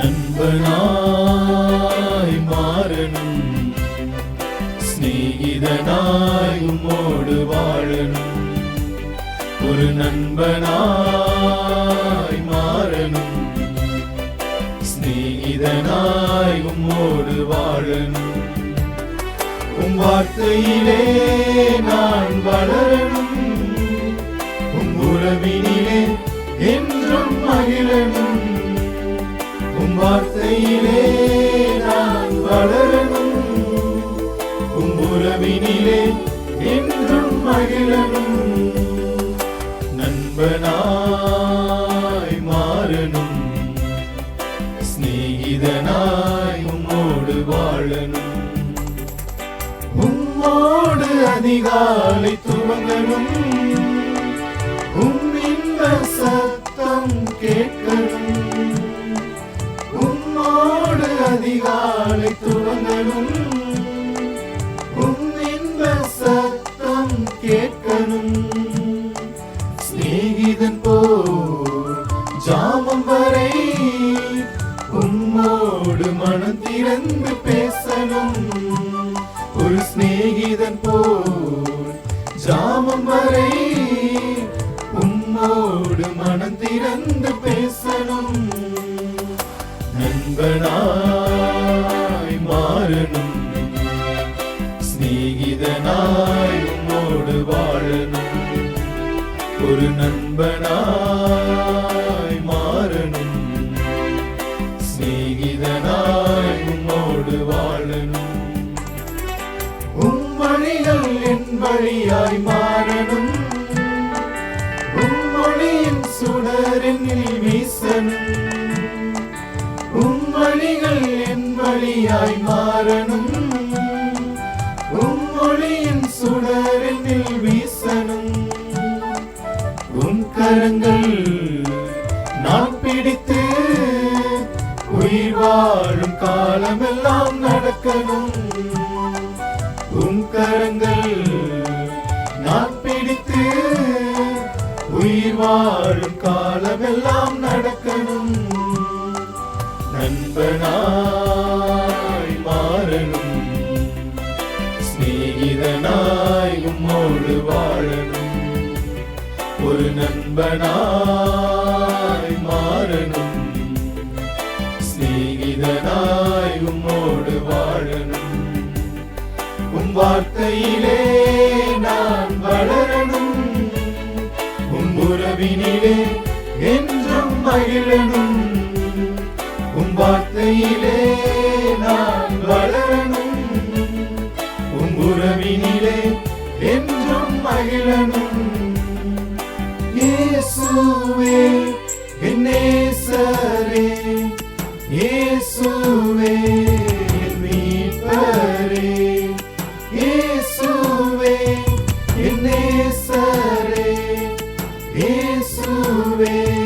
நண்பனாய் மாறணும். சிநேகிதனாய் உம்மோடு வாழணும். ஒரு நண்பனாய் மாறணும். சிநேகிதனாய் உம்மோடு வாழணும். உம் வார்த்தையிலே வார்த்தையிலே நான் வளரணும். உம்புறவினிலே என்றும் மகிழணும். நண்பனாய் மாறணும். சிநேகிதனாய் உம்மோடு வாழணும். உம்மோடு அதிகாலை துவங்கணும். அதிகாலை துவங்கணும் உன்னின்ப சத்தம் கேட்கணும். சிநேகிதன் போ ஜாமம் வரை உம்மோடு மனம் திறந்து பேசணும். ஒரு சிநேகிதன் போல் ஜாமம் வரை உம்மோடு மனம் திறந்து சிநேகிதனாய் உம்மோடு வாழணும். ஒரு நண்பனாய் மாறணும். சிநேகிதனாய் உம்மோடு வாழணும். உம் வழிகள் என் வழியாய் மாறணும். உம் மொழியின் சுடரினில் வீசணும். உம் வழிகள் என் வழியாய் மாறணும் கரங்கள் நான் பிடித்து உயிர் வாழும் காலமெல்லாம் நடக்கணும். நண்பனாய் மாறணும். சிநேகிதனாய் உம்மோடு வாழணும். ஒரு நண்பனாய் உம் வார்த்தையிலே நான் வளரணும். உம் உறவினிலே என்றும் மகிழணும். உம் வார்த்தையிலே நான் வளரணும். உம் உறவினிலே என்றும் மகிழணும். இயேசுவே என் இயேசுவே